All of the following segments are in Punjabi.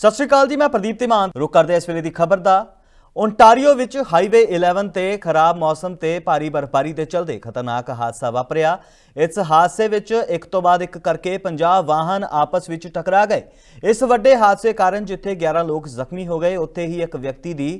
ਸਤਿ ਸ਼੍ਰੀ ਅਕਾਲ ਜੀ ਮੈਂ ਪ੍ਰਦੀਪ ਤਿਮਾਨ ਰੁਕ ਕਰਦੇ ਇਸ ਵੇਲੇ ਦੀ ਖਬਰ ਦਾ ਓਨਟਾਰੀਓ ਵਿੱਚ ਹਾਈਵੇ 11 ਤੇ ਖਰਾਬ ਮੌਸਮ ਤੇ ਭਾਰੀ ਬਰਫ਼ਬਾਰੀ ਦੇ ਚਲਦੇ ਖਤਰਨਾਕ ਹਾਦਸਾ ਵਾਪਰਿਆ ਇਸ ਹਾਦਸੇ ਵਿੱਚ ਇੱਕ ਤੋਂ ਬਾਅਦ ਇੱਕ ਕਰਕੇ 50 ਵਾਹਨ ਆਪਸ ਵਿੱਚ ਟਕਰਾ ਗਏ ਇਸ ਵੱਡੇ ਹਾਦਸੇ ਕਾਰਨ ਜਿੱਥੇ 11 ਲੋਕ ਜ਼ਖਮੀ ਹੋ ਗਏ ਉੱਥੇ ਹੀ ਇੱਕ ਵਿਅਕਤੀ ਦੀ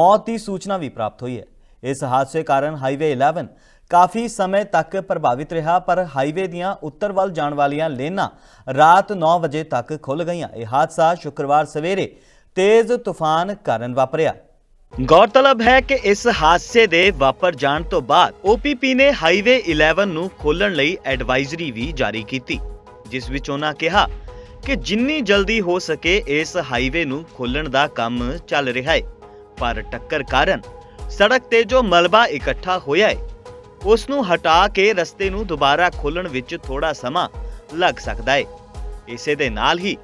ਮੌਤ ਦੀ ਸੂਚਨਾ ਵੀ ਪ੍ਰਾਪਤ ਹੋਈ ਹੈ ਇਸ ਹਾਦਸੇ ਕਾਰਨ ਹਾਈਵੇ 11 ਕਾਫੀ ਸਮੇਂ ਤੱਕ ਪ੍ਰਭਾਵਿਤ ਰਿਹਾ ਪਰ ਹਾਈਵੇ ਦੀਆਂ ਉੱਤਰ ਵੱਲ ਜਾਣ ਵਾਲੀਆਂ ਲੇਨਾਂ ਰਾਤ 9 ਵਜੇ ਤੱਕ ਖੁੱਲ ਗਈਆਂ ਇਹ ਹਾਦਸਾ ਸ਼ੁੱਕਰਵਾਰ ਸਵੇਰੇ ਤੇਜ਼ ਤੂਫਾਨ ਕਾਰਨ ਵਾਪਰਿਆ ਗੌਰਤਲਬ ਹੈ ਕਿ ਇਸ ਹਾਦਸੇ ਦੇ ਵਾਪਰ ਜਾਣ ਤੋਂ ਬਾਅਦ OPP ਨੇ ਹਾਈਵੇ 11 ਨੂੰ ਖੋਲਣ ਲਈ ਐਡਵਾਈਜ਼ਰੀ ਵੀ ਜਾਰੀ ਕੀਤੀ ਜਿਸ ਵਿੱਚ ਉਹਨਾਂ ਕਿਹਾ ਕਿ ਜਿੰਨੀ ਜਲਦੀ ਹੋ ਸਕੇ ਇਸ ਹਾਈਵੇ ਨੂੰ ਖੋਲਣ ਦਾ ਕੰਮ ਚੱਲ ਰਿਹਾ ਹੈ ਪਰ ਟੱਕਰ ਕਾਰਨ ਸੜਕ ਤੇ ਜੋ ਮਲਬਾ ਇਕੱਠਾ ਹੋਇਆ ਹੈ ਉਸ ਨੂੰ ਹਟਾ ਕੇ ਰਸਤੇ ਨੂੰ ਦੁਬਾਰਾ ਖੋਲਣ ਵਿੱਚ ਥੋੜਾ ਸਮਾਂ ਲੱਗ ਸਕਦਾ ਹੈ ਇਸੇ ਦੇ ਨਾਲ ਹੀ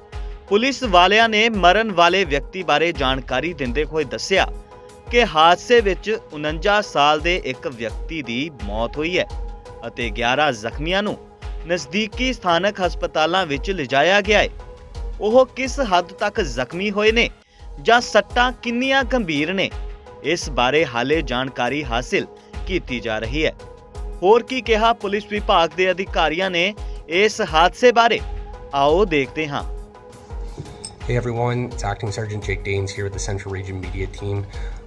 ਪੁਲਿਸ ਵਾਲਿਆਂ ਨੇ ਮਰਨ ਵਾਲੇ ਵਿਅਕਤੀ ਬਾਰੇ ਜਾਣਕਾਰੀ ਦਿੰਦੇ ਹੋਏ ਦੱਸਿਆ ਕਿ ਹਾਦਸੇ ਵਿੱਚ 49 ਸਾਲ ਦੇ ਇੱਕ ਵਿਅਕਤੀ ਦੀ ਮੌਤ ਹੋਈ ਹੈ ਅਤੇ 11 ਜ਼ਖਮੀਆਂ ਨੂੰ ਨਜ਼ਦੀਕੀ ਸਥਾਨਕ ਹਸਪਤਾਲਾਂ ਵਿੱਚ ਲਿਜਾਇਆ ਗਿਆ ਹੈ ਉਹ ਕਿਸ ਹੱਦ ਤੱਕ ਜ਼ਖਮੀ ਹੋਏ ਨੇ ਜਾਂ ਸੱਟਾਂ ਕਿੰਨੀਆਂ ਗੰਭੀਰ ਨੇ ਇਸ ਬਾਰੇ ਹਾਲੇ ਜਾਣਕਾਰੀ ਹਾਸਲ ਕੀਤੀ ਜਾ ਰਹੀ ਹੈ ਹੋਰ ਕੀ ਕਿਹਾ ਪੁਲਿਸ ਵਿਭਾਗ ਦੇ ਅਧਿਕਾਰੀਆਂ ਨੇ ਇਸ ਹਾਦਸੇ ਬਾਰੇ ਆਓ ਦੇਖਦੇ ਹਾਂ Hey everyone, it's Acting Sergeant Jake Danes here with the Central Region Media Team.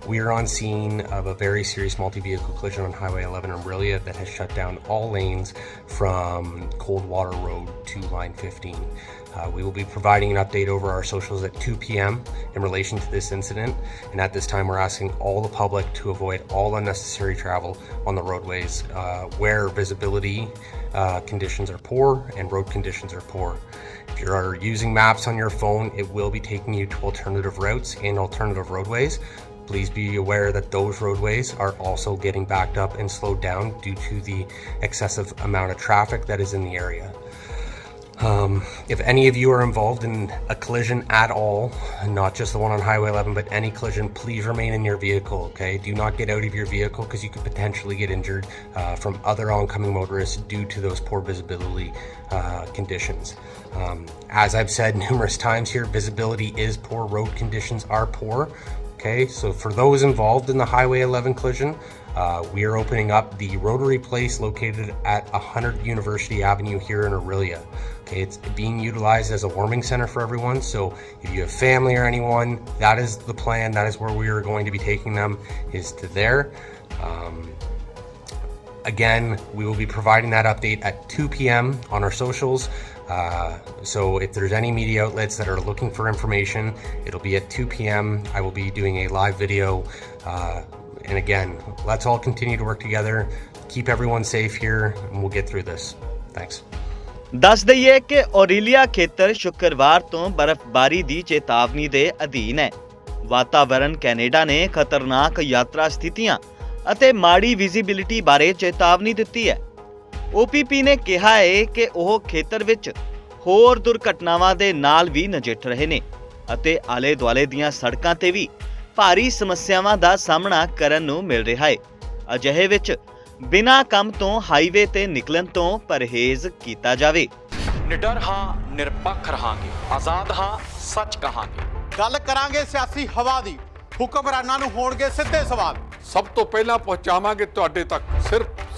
We are on scene of a very serious multi-vehicle collision on Highway 11 in Brilla that has shut down all lanes from Coldwater Road to Line 15. Uh, we will be providing an update over our socials at 2 p.m. in relation to this incident, and at this time, we're asking all the public to avoid all unnecessary travel on the roadways uh, where visibility uh, conditions are poor and road conditions are poor. If you are using maps on your phone, it will be taking you to alternative routes and alternative roadways, Please be aware that those roadways are also getting backed up and slowed down due to the excessive amount of traffic that is in the area. Um, if any of you are involved in a collision at all, not just the one on Highway 11, but any collision, please remain in your vehicle, okay? Do not get out of your vehicle because you could potentially get injured uh, from other oncoming motorists due to those poor visibility uh, conditions. Um, as I've said numerous times here, visibility is poor, road conditions are poor. Okay, so for those involved in the Highway 11 collision, uh, we are opening up the Rotary Place located at 100 University Avenue here in Aurelia. Okay, it's being utilized as a warming center for everyone. So if you have family or anyone, that is the plan. That is where we are going to be taking them is to there. Um, again, we will be providing that update at 2 p.m. on our socials. Uh, so if there's any media outlets that are looking for information, it'll be at 2 p.m. I will be doing a live video. Uh, and again, let's all continue to work together. Keep everyone safe here, and we'll get through this. Thanks. ਦੱਸ ਦਈਏ ਕਿ ਔਰੀਲੀਆ ਖੇਤਰ ਸ਼ੁੱਕਰਵਾਰ ਤੋਂ ਬਰਫ਼ਬਾਰੀ ਦੀ ਚੇਤਾਵਨੀ ਦੇ ਅਧੀਨ ਹੈ। ਵਾਤਾਵਰਣ ਕੈਨੇਡਾ ਨੇ ਖਤਰਨਾਕ ਯਾਤਰਾ ਸਥਿਤੀਆਂ ਅਤੇ ਮਾੜੀ ਵਿਜ਼ਿਬਿਲਿਟੀ ਬਾਰੇ ਚੇਤਾਵਨੀ ਦਿੱਤੀ ਹੈ। ਓਪੀਪੀ ਨੇ ਕਿਹਾ ਹੈ ਕਿ ਉਹ ਖੇਤਰ ਵਿੱਚ ਹੋਰ ਦੁਰਘਟਨਾਵਾਂ ਦੇ ਨਾਲ ਵੀ ਨਜਿੱਠ ਰਹੇ ਨੇ ਅਤੇ ਆਲੇ ਦੁਆਲੇ ਦੀਆਂ ਸੜਕਾਂ ਤੇ ਵੀ ਭਾਰੀ ਸਮੱਸਿਆਵਾਂ ਦਾ ਸਾਹਮਣਾ ਕਰਨ ਨੂੰ ਮਿਲ ਰਿਹਾ ਹੈ ਅਜਿਹੇ ਵਿੱਚ ਬਿਨਾਂ ਕੰਮ ਤੋਂ ਹਾਈਵੇ ਤੇ ਨਿਕਲਣ ਤੋਂ ਪਰਹੇਜ਼ ਕੀਤਾ ਜਾਵੇ ਨਿਡਰ ਹਾਂ ਨਿਰਪੱਖ ਰਹਾਂਗੇ ਆਜ਼ਾਦ ਹਾਂ ਸੱਚ ਕਹਾਂਗੇ ਗੱਲ ਕਰਾਂਗੇ ਸਿਆਸੀ ਹਵਾ ਦੀ ਹੁਕਮਰਾਨਾਂ ਨੂੰ ਹੋਣਗੇ ਸਿੱਧੇ ਸਵਾਲ ਸਭ ਤੋਂ ਪਹਿਲਾਂ ਪਹੁੰਚਾਵਾਂਗੇ ਤੁਹਾਡੇ ਤੱਕ ਸਿਰਫ